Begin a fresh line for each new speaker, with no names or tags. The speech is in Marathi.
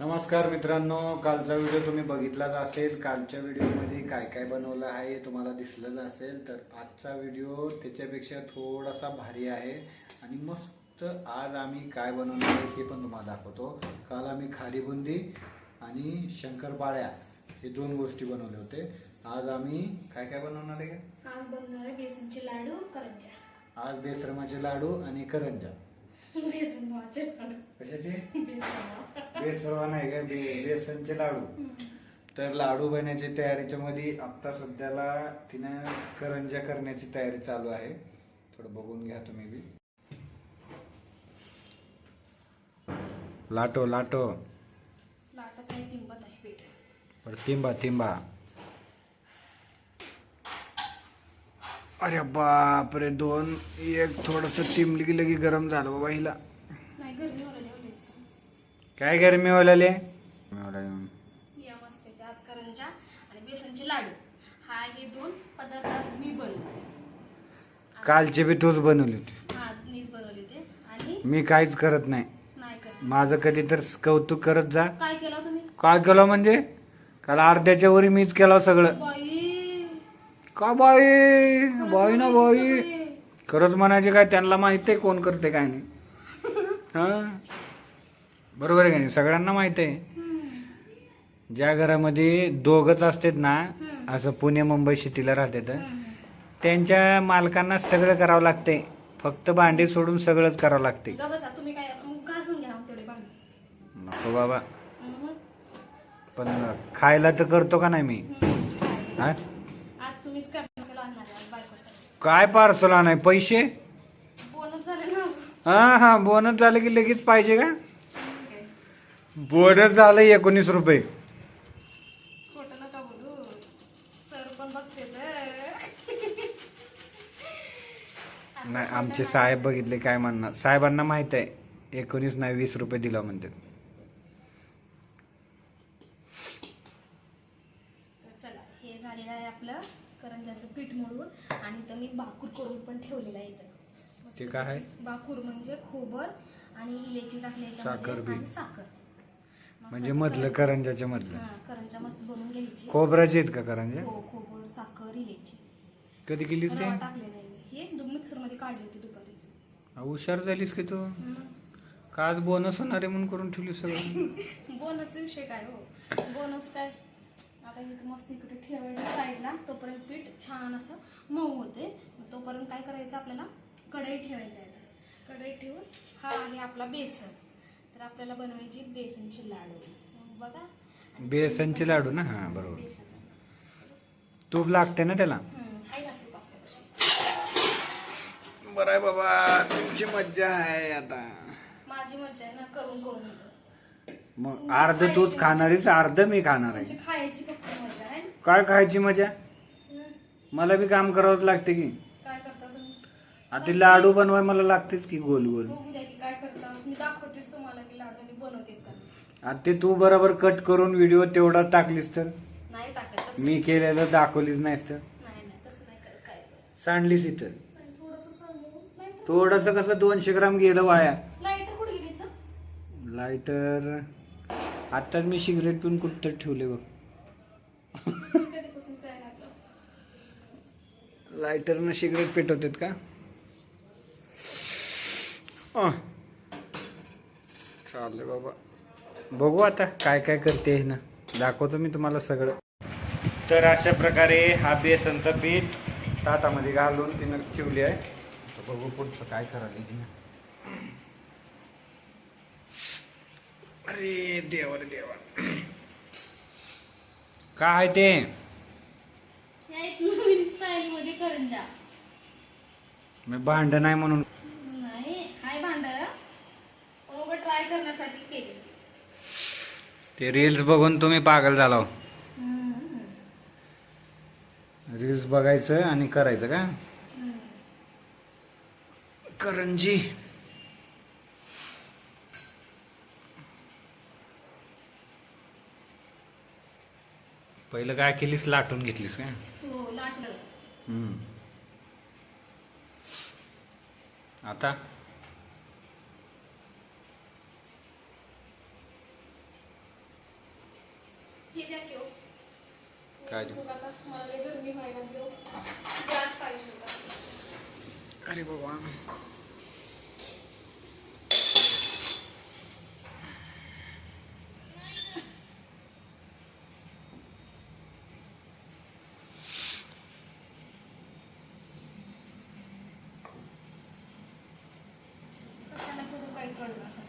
नमस्कार मित्रांनो कालचा व्हिडिओ तुम्ही बघितलाच असेल. कालच्या व्हिडिओमध्ये काय काय बनवलं आहे तुम्हाला दिसलंच असेल. तर आजचा व्हिडिओ त्याच्यापेक्षा थोडासा भारी आहे आणि मस्त आज आम्ही काय बनवणार आहे हे पण तुम्हाला दाखवतो. काल आम्ही खारी बुंदी आणि शंकरपाळ्या हे दोन गोष्टी बनवले होते. आज आम्ही काय काय बनवणार आहे?
आज बनवणार आहे बेसनचे लाडू करंजा.
आज बेसरमाचे लाडू आणि करंजा. कशाचे? नाही का? बे बेसनचे लाडू. तर लाडू बनण्याची तयारीच्या मध्ये आता सध्याला तिनं करंजा करण्याची तयारी चालू आहे. थोडं बघून घ्या तुम्ही बी. लाटो लाटो.
लाटत नाही तिंबत आहे पीठ.
बरं तिंबा तिंबा. अरे बापरे दोन एक थोडस की लगी गरम झालं बाबा हिला.
नाही गरमी होला ठेवलेच
काय गरमी वाले
या मस्त पैकी आज करंजा आणि बेसनचे लाडू. हा हे दोन पदार्थ आज मी बनवले.
कालचे बी तूच बनवली होती.
हा मीच बनवले ते आणि
मी काहीच करत नाही.
नाही करत.
माझं कधी तर कौतुक करत जा.
काय केलं तुम्ही?
काय केलं म्हणजे? काल अर्ध्याच्या वरी मीच केलं सगळं. का बाई? बाई ना बाई. खरंच म्हणायचे काय त्यांना माहीत आहे कोण करते काय नाही. हा? बरोबर आहे का नाही? सगळ्यांना माहीत आहे. ज्या घरामध्ये दोघच असतात ना. असं पुणे मुंबई सिटीला राहतात. त्यांच्या मालकांना सगळं करावं लागते फक्त भांडे सोडून सगळंच करावं लागते नको बाबा. पण खायला तर करतो का नाही मी. हा
आज तुम्हीच करणार आणणार आहे आज बायकोसाठी
काय पार्सल नाही पैसे?
बोनस झाले ना
हा हा बोनस झालं की लगेच पाहिजे का? बोनस झालं एकोणीस रुपये.
खोटं नका बोलू. सर पण बघते
नाही आमचे साहेब बघितले काय म्हणणार? साहेबांना माहीत आहे एकोणीस नाही वीस रुपये दिला म्हणते
चला हे झालेलं आहे आपलं. करंजाचं पीठ मळून आणि इथं मी बाकूर करून पण ठेवलेलं आहे इथं.
ते काय आहे?
बाकूर म्हणजे खोबर आणि इलायची टाकली
साखर बी.
आणि साखर. मग
म्हणजे
साखर
मधलं
करायची.
करंजाच्या मधलं.
हा, करंजा मस्त बनवून घ्यायची.
खोबऱ्याचे आहेत का करंजा
हो खोबर साखर इलायची.
कधी केलीस ते?
रवा टाकले नाही. हे मिक्सरमध्ये काढले होते दुपारी.
हुशार झालीस की तू. का आज बोनस होणार आहे म्हणून करून ठेवली सगळं?
बोनसचा विषय काय हो? बोनस काय? आता इथं मस्त इकडे ठेवायचं साईडला तोपर्यंत पीठ छान असं मऊ होते. तोपर्यंत काय करायचं आपल्याला? कढई ठेवायचं आहे. कढई ठेवून हा आहे आपला बेसन. तर आपल्याला बनवायची बेसनची लाडू. बघा.
बेसनचे लाडू ना? हा बरोबर.
बेसन.
तूप लागते ना त्याला?
हम्म, हाय ना तूप आपल्यापाशी
बरं आहे बाबा तुमची मज्जा आहे आता.
माझी मज्जा आहे ना करून करून येतं.
मग अर्ध तूच खाणारीच अर्ध मी खाणार आहे.
म्हणजे खायची फक्त मजा आहे ना?
काय खायची मजा. मला बी काम करावंच लागते की.
काय करता तुम्ही?
आता लाडू बनवाय मला लागतेच की गोल गोल.
बघू द्या की काय करता. मी दाखवतेच तुम्हाला की लाडू मी बनवते का
आता ते तू बरोबर कट करून व्हिडिओ तेवढा टाकलीस तर?
नाही टाकत तसं
मी केलेलं दाखवलीच नाहीस तर?
नाही नाही तसं नाही करत काय
सांडलीस इथं.
थोडस सांगू. लाईटर
थोडस कसं दोनशे ग्राम गेलं वाया.
लाईटर कुठे
लायटर आताच मी सिगरेट पिऊन कुठं ठेवले बघ. लायटरनं सिगरेट पेटवतात का? अं. चाललंय बाबा. बघू आता काय काय करते हे ना. दाखवतो मी तुम्हाला सगळं. तर अशा प्रकारे हा बेसनचा पीठ ताटामध्ये घालून तिनं ठेवली आहे. तर बघू पुढचं काय करायला हिनं अरे देवा रे देवा. काय ते?
या एक नवीन स्टाईल मध्ये करंजा
मी भांड नाही म्हणून.
नाही हाय भांड पण ट्राय करण्यासाठी केले.
ते रील्स बघून तुम्ही पागल झाला. रील्स बघायचं आणि करायचं का? करंजी. पहिलं काय केलीस? लाटून घेतलीस का
हो लाटलं.
आता? हे.
काय
हे
देऊ?
ごください。